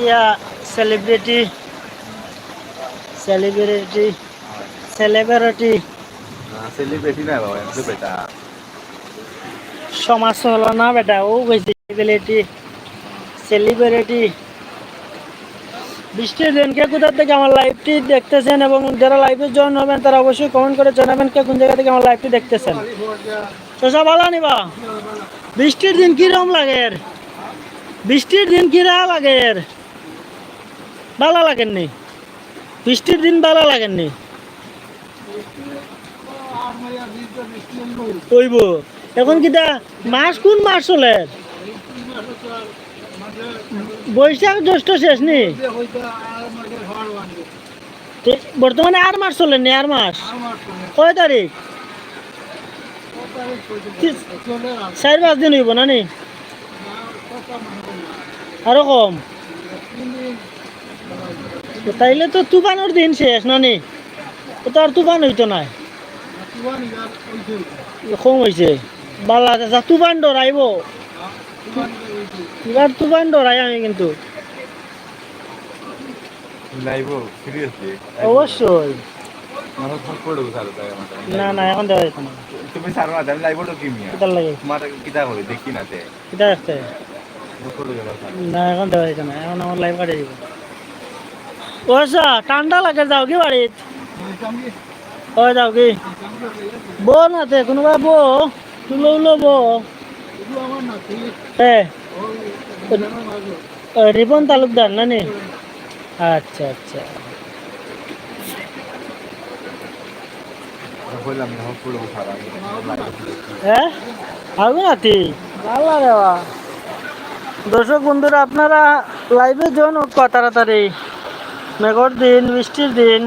গিয়া celebrity celebrity celebrity celebrity না বাবা এমনি বেটা। সমাজ হলো না বেটা ও গেছে সেলিব্রিটি সেলিব্রিটি কোথা থেকে আমার লাইভটি দেখতেছেন এবং যারা লাইভে জয়েন হবেন তারা অবশ্যই কমেন্ট করে জানাবেন কে কোন জায়গা থেকে আমার লাইভটি দেখতেছেন। শশা ভালো নিবা বৃষ্টির দিন কিরম লাগে বৃষ্টির দিন কিরা লাগে ভালো লাগেননি। বৃষ্টির দিন ভালো লাগেননি। কইব এখন কিটা, মাস কোন মাস চলে? বৈশাখ জ্যৈষ্ঠ শেষ নি? বর্তমানে আর মাস চলে নি আর মাস? কয় তারিখ? চার পাঁচ দিন হইব না নি? আরও কম। তাইলে তো তুফানোর দিন শেষ না নি ও তো আর তুফান হইতো না কম হয়েছে বালা চাচা তুফান ডরাইব। এবার তুফান ডরাই আমি কিন্তু। অবশ্যই। না না এখন দেওয়া যেত না। তুমি স্যার আমি লাইভ কি লাগে। কিতা দেখি না কিতা না এখন দেওয়া না। এখন আমার লাইভ কাটে দিব। ও আচ্ছা ঠান্ডা লাগে যাও কি বাড়িত? ও যাও কি? বো না তে কোনোবা বো তুলো উলো বো হ্যাঁ রিপন তালুকদার না নি আচ্ছা আচ্ছা হ্যাঁ? হবে নাতি? ভালো রে দর্শক বন্ধুরা আপনারা লাইভে জয়েন হোক তাড়াতাড়ি মেঘর দিন বৃষ্টির দিন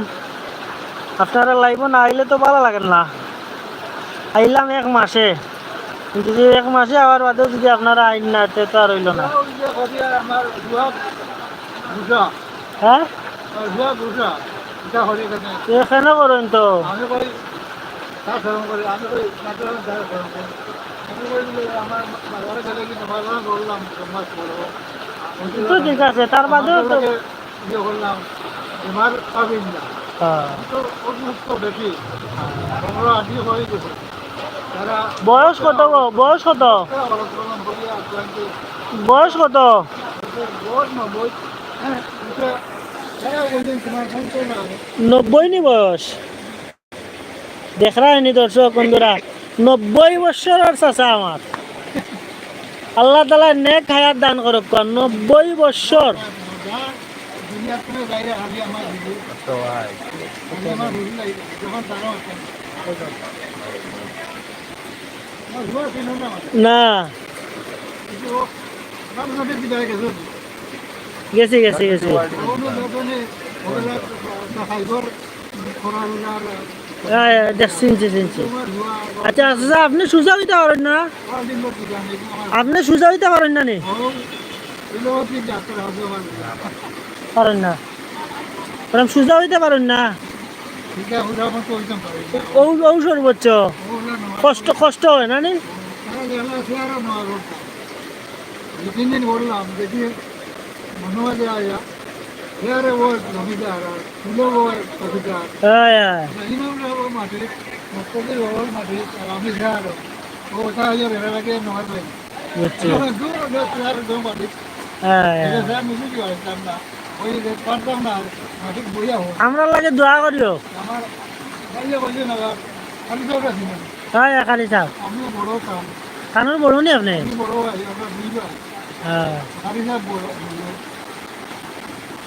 আপনারা লাইভে না আইলে তো ভালো লাগে না। আইলাম এক মাসে কিন্তু যদি এক মাসে আবার বাদেও যদি আপনারা আইন না তে তো আর হইল না। হ্যাঁ? তো কেন করেন তো? তার করি আমি করি। আমি আমার বাজারে গেলে কি তোমার কথা বললাম তোমার করব তো ঠিক আছে তার বাদেও তো ইয়ে করলাম তোমার পাবেন না। হ্যাঁ। তো বেশি। হয়ে গেছে। তারা বয়স কত বয়স কত? বয়স কত? হ্যাঁ হ্যাঁ ফোন করলাম নব্বই নি বয়স? দেখরা নি দর্শক বন্ধুরা, নব্বই বৎসরের চাচা আমার। আল্লাহ তালা নেক হায়াত দান করুক। নব্বই কিনো না। গেছে, গেছি গেছি। গেছি কোনো লোকনে ওগুলা সাইবার করার আয়, আয়, দেখ চিনছি আচ্ছা আচ্ছা আপনি সোজা হইতে পারেন না। আপনি সোজা হইতে পারেন না নি? পারেন না। ওরম সোজা হইতে পারেন না। ও সর্বোচ্চ। কষ্ট কষ্ট হয় না নি? চেয়ারে ওর জমিদার আর তুলো ওর আয় ইমাম ওর মাটি মক্তদের ওর মাটি আর আমি চেয়ার ও ওটা হয়ে বেড়া লাগে নয় হোক আমরা লাগে দোয়া করিও আমার হ্যাঁ খালি থাক আমিও বড় নি আপনি হ্যাঁ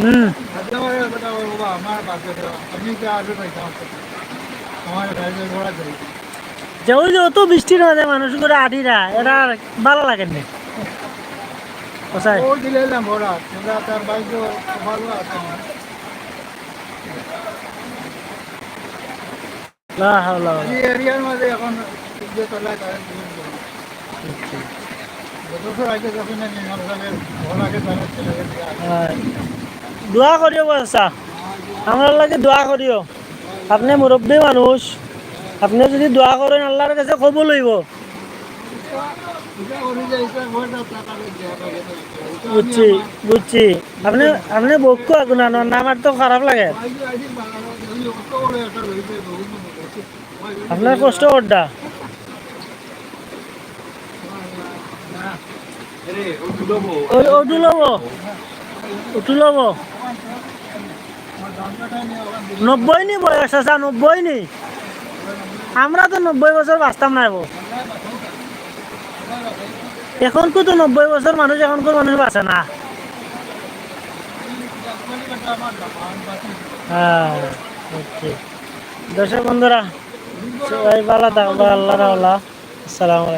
হুম। যে ওই যে অত বৃষ্টির মাঝে মানুষ করে আটিরা এরা ভালো লাগে না। কোথায়? ও দিলে না ভরা তোমরা তার বাইক ভালো আছে লা হাওলা। এই এরিয়ার মধ্যে এখন যে দোয়া করিও বাচ্চা আমার লাগে দোয়া করিও আপনি মুরব্বী মানুষ আপনি যদি দোয়া করেন আল্লাহর কাছে কবুল হইব বুঝছি বুঝছি আপনি আপনি বকু আগুন আনো না আমার তো খারাপ লাগে আপনার কষ্ট করটা আরে ও দুটো বউ ওই ওটু লব ওটু লব নব্বই নি বয়স আছে নব্বই নি। আমরা তো নব্বই বছর বাঁচতাম না এবো এখনকো তো নব্বই বছর মানুষ এখনকার মানুষ বাঁচে না। হ্যাঁ. দর্শক বন্ধুরা, সবাই ভালো থাকব আল্লাহ আল্লাহ আসসালামু